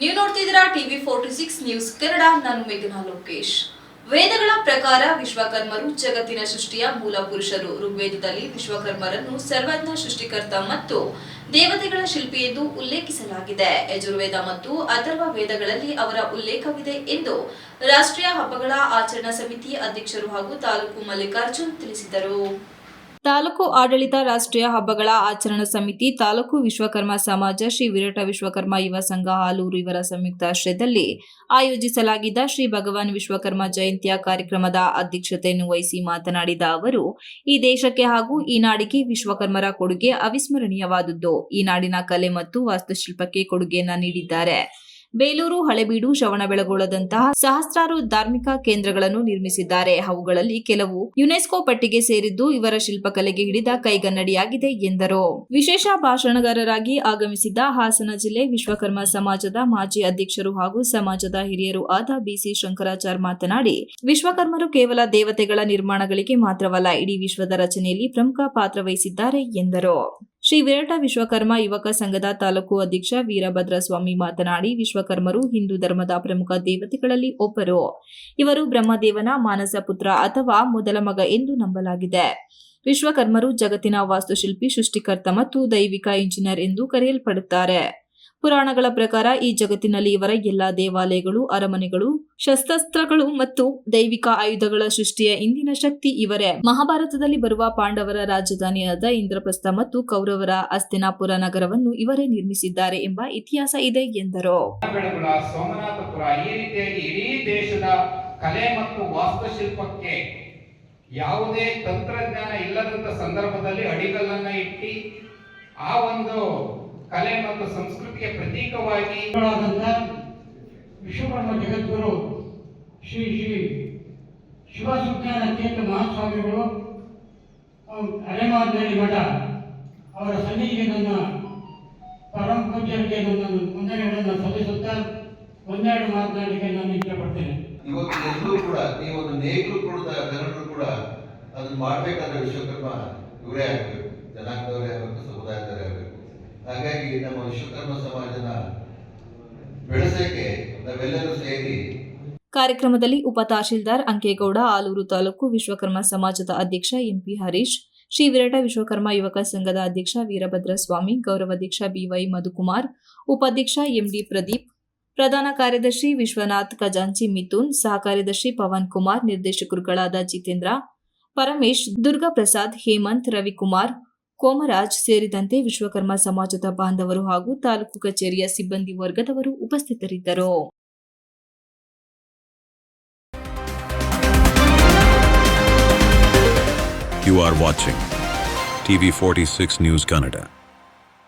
ನೀವು ನೋಡ್ತಿದ್ದೀರಾ TV forty six news Kannada, ನಾನು ಮೇಘನಾ ಲೋಕೇಶ್. ವೇದಗಳ ಪ್ರಕಾರ ವಿಶ್ವಕರ್ಮರು ಜಗತ್ತಿನ ಸೃಷ್ಟಿಯ ಮೂಲ ಪುರುಷರು. ಋಗ್ವೇದದಲ್ಲಿ ವಿಶ್ವಕರ್ಮರನ್ನು ಸರ್ವಜ್ಞ ಸೃಷ್ಟಿಕರ್ತ ಮತ್ತು ದೇವತೆಗಳ ಶಿಲ್ಪಿ ಎಂದು ಉಲ್ಲೇಖಿಸಲಾಗಿದೆ. ಯಜುರ್ವೇದ ಮತ್ತು ಅಥರ್ವ ವೇದಗಳಲ್ಲಿ ಅವರ ಉಲ್ಲೇಖವಿದೆ ಎಂದು ರಾಷ್ಟ್ರೀಯ ಹಬ್ಬಗಳ ಆಚರಣಾ ಸಮಿತಿ ಅಧ್ಯಕ್ಷರು ಹಾಗೂ ತಾಲೂಕು ಮಲ್ಲಿಕಾರ್ಜುನ್ ತಿಳಿಸಿದರು. ತಾಲೂಕು ಆಡಳಿತ ರಾಷ್ಟ್ರೀಯ ಹಬ್ಬಗಳ ಆಚರಣಾ ಸಮಿತಿ, ತಾಲೂಕು ವಿಶ್ವಕರ್ಮ ಸಮಾಜ, ಶ್ರೀ ವಿರಟ ವಿಶ್ವಕರ್ಮ ಯುವ ಸಂಘ ಹಾಲೂರು ಇವರ ಸಂಯುಕ್ತ ಆಶ್ರಯದಲ್ಲಿ ಆಯೋಜಿಸಲಾಗಿದ್ದ ಶ್ರೀ ಭಗವಾನ್ ವಿಶ್ವಕರ್ಮ ಜಯಂತಿಯ ಕಾರ್ಯಕ್ರಮದ ಅಧ್ಯಕ್ಷತೆಯನ್ನು ವಹಿಸಿ ಮಾತನಾಡಿದ ಅವರು, ಈ ದೇಶಕ್ಕೆ ಹಾಗೂ ಈ ನಾಡಿಗೆ ವಿಶ್ವಕರ್ಮರ ಕೊಡುಗೆ ಅವಿಸ್ಮರಣೀಯವಾದುದು ಈ ನಾಡಿನ ಕಲೆ ಮತ್ತು ವಾಸ್ತುಶಿಲ್ಪಕ್ಕೆ ಕೊಡುಗೆಯನ್ನ ನೀಡಿದ್ದಾರೆ. ಬೇಲೂರು, ಹಳೆಬೀಡು, ಶ್ರವಣಬೆಳಗೊಳದಂತಹ ಸಹಸ್ರಾರು ಧಾರ್ಮಿಕ ಕೇಂದ್ರಗಳನ್ನು ನಿರ್ಮಿಸಿದ್ದಾರೆ. ಅವುಗಳಲ್ಲಿ ಕೆಲವು ಯುನೆಸ್ಕೋ ಪಟ್ಟಿಗೆ ಸೇರಿದ್ದು ಇವರ ಶಿಲ್ಪಕಲೆಗೆ ಹಿಡಿದ ಕೈಗನ್ನಡಿಯಾಗಿದೆ ಎಂದರು. ವಿಶೇಷ ಭಾಷಣಗಾರರಾಗಿ ಆಗಮಿಸಿದ್ದ ಹಾಸನ ಜಿಲ್ಲೆ ವಿಶ್ವಕರ್ಮ ಸಮಾಜದ ಮಾಜಿ ಅಧ್ಯಕ್ಷರು ಹಾಗೂ ಸಮಾಜದ ಹಿರಿಯರು ಆದ ಬಿಸಿ ಶಂಕರಾಚಾರ್ ಮಾತನಾಡಿ, ವಿಶ್ವಕರ್ಮರು ಕೇವಲ ದೇವತೆಗಳ ನಿರ್ಮಾಣಗಳಿಗೆ ಮಾತ್ರವಲ್ಲ, ಇಡೀ ವಿಶ್ವದ ರಚನೆಯಲ್ಲಿ ಪ್ರಮುಖ ಪಾತ್ರ ವಹಿಸಿದ್ದಾರೆ ಎಂದರು. ಶ್ರೀ ವಿರಟ ವಿಶ್ವಕರ್ಮ ಯುವಕ ಸಂಘದ ತಾಲೂಕು ಅಧ್ಯಕ್ಷ ವೀರಭದ್ರ ಸ್ವಾಮಿ ಮಾತನಾಡಿ, ವಿಶ್ವಕರ್ಮರು ಹಿಂದೂ ಧರ್ಮದ ಪ್ರಮುಖ ದೇವತೆಗಳಲ್ಲಿ ಒಬ್ಬರು. ಇವರು ಬ್ರಹ್ಮದೇವನ ಮಾನಸ ಪುತ್ರ ಅಥವಾ ಮೊದಲ ಮಗ ಎಂದು ನಂಬಲಾಗಿದೆ. ವಿಶ್ವಕರ್ಮರು ಜಗತ್ತಿನ ವಾಸ್ತುಶಿಲ್ಪಿ, ಸೃಷ್ಟಿಕರ್ತ ಮತ್ತು ದೈವಿಕ ಇಂಜಿನಿಯರ್ ಎಂದು ಕರೆಯಲ್ಪಡುತ್ತಾರೆ. ಪುರಾಣಗಳ ಪ್ರಕಾರ ಈ ಜಗತ್ತಿನಲ್ಲಿ ಇವರ ಎಲ್ಲ ದೇವಾಲಯಗಳು, ಅರಮನೆಗಳು, ಶಸ್ತ್ರಾಸ್ತ್ರಗಳು ಮತ್ತು ದೈವಿಕ ಆಯುಧಗಳ ಸೃಷ್ಟಿಯ ಇಂದಿನ ಶಕ್ತಿ ಇವರೇ. ಮಹಾಭಾರತದಲ್ಲಿ ಬರುವ ಪಾಂಡವರ ರಾಜಧಾನಿಯಾದ ಇಂದ್ರಪ್ರಸ್ಥ ಮತ್ತು ಕೌರವರ ಅಸ್ತಿನಾಪುರ ನಗರವನ್ನು ಇವರೇ ನಿರ್ಮಿಸಿದ್ದಾರೆ ಎಂಬ ಇತಿಹಾಸ ಇದೆ ಎಂದರು. ಸೋಮನಾಥಪುರ ಈ ರೀತಿಯಾಗಿ ಇಡೀ ದೇಶದ ಕಲೆ ಮತ್ತು ವಾಸ್ತುಶಿಲ್ಪಕ್ಕೆ ಯಾವುದೇ ತಂತ್ರಜ್ಞಾನ ಇಲ್ಲದಂತ ಸಂದರ್ಭದಲ್ಲಿ ಅಡಿಗಲ್ಲನ್ನ ಇಟ್ಟಿ ಆ ಒಂದು ಕಲೆ ಮತ್ತು ಸಂಸ್ಕೃತಿಯ ಪ್ರತೀಕವಾಗಿ ವಿಶ್ವಕರ್ಮ ಜಗದ್ಗುರು ಶ್ರೀ ಶ್ರೀ ಶಿವಸುಜ್ಞಾನ ತೀರ್ಥ ಮಹಾಸ್ವಾಮಿಗಳು ಅಹ್, ಅರೆಮಾದನಹಳ್ಳಿ ಮಠ ಅವರ ಸನ್ನಿಧಿಗೆ ನನ್ನ ಪರಮ ಪೂಜ್ಯರಿಗೆ ನನ್ನ ವಂದನೆಗಳನ್ನು ಸಲ್ಲಿಸುತ್ತಾ ಒಂದೆರಡು ಮಾತನಾಡಲಿಕ್ಕೆ ನಾನು ಇಷ್ಟಪಡ್ತೇನೆ. ಇವತ್ತು ಎಲ್ಲರೂ ಕೂಡ ನೀವೊಂದು ನೇಗಲು ಕೂಡ ಜನರು ಕೂಡ ಅದನ್ನು ಮಾಡಬೇಕಾದ ವಿಶ್ವಕರ್ಮ ಇವರೇ ಆಗಬೇಕು. ಜನಾಂಗದವರೇ ಆಗಬೇಕು ಸಮುದಾಯದವರೇ ಆಗಬೇಕು. ಹಾಗಾಗಿ ನಮ್ಮ ವಿಶ್ವಕರ್ಮ ಸಮಾಜನ ಬೆಳೆಸಕ್ಕೆ ನಾವೆಲ್ಲರೂ ಸೇರಿ ಕಾರ್ಯಕ್ರಮದಲ್ಲಿ ಉಪ ತಹಶೀಲ್ದಾರ್ ಅಂಕೇಗೌಡ, ಆಲೂರು ತಾಲೂಕು ವಿಶ್ವಕರ್ಮ ಸಮಾಜದ ಅಧ್ಯಕ್ಷ ಎಂಪಿ ಹರೀಶ್, ಶ್ರೀ ವಿರಟ ವಿಶ್ವಕರ್ಮ ಯುವಕ ಸಂಘದ ಅಧ್ಯಕ್ಷ ವೀರಭದ್ರ ಸ್ವಾಮಿ ಗೌರವಾಧ್ಯಕ್ಷ ಬಿವೈ ಮಧುಕುಮಾರ್, ಉಪಾಧ್ಯಕ್ಷ ಎಂಡಿ ಪ್ರದೀಪ್, ಪ್ರಧಾನ ಕಾರ್ಯದರ್ಶಿ ವಿಶ್ವನಾಥ್ ಖಜಾಂಚಿ ಮಿಥುನ್ ಸಹ ಕಾರ್ಯದರ್ಶಿ ಪವನ್ ಕುಮಾರ್, ನಿರ್ದೇಶಕರುಗಳಾದ ಜಿತೇಂದ್ರ, ಪರಮೇಶ್, ದುರ್ಗಾ ಪ್ರಸಾದ್, ಹೇಮಂತ್, ರವಿಕುಮಾರ್ ಕೋಮರಾಜ್ ಸೇರಿದಂತೆ ವಿಶ್ವಕರ್ಮ ಸಮಾಜದ ಬಾಂಧವರು ಹಾಗೂ ತಾಲೂಕು ಕಚೇರಿಯ ಸಿಬ್ಬಂದಿ ವರ್ಗದವರು ಉಪಸ್ಥಿತರಿದ್ದರು You are watching forty 46 news Kannada.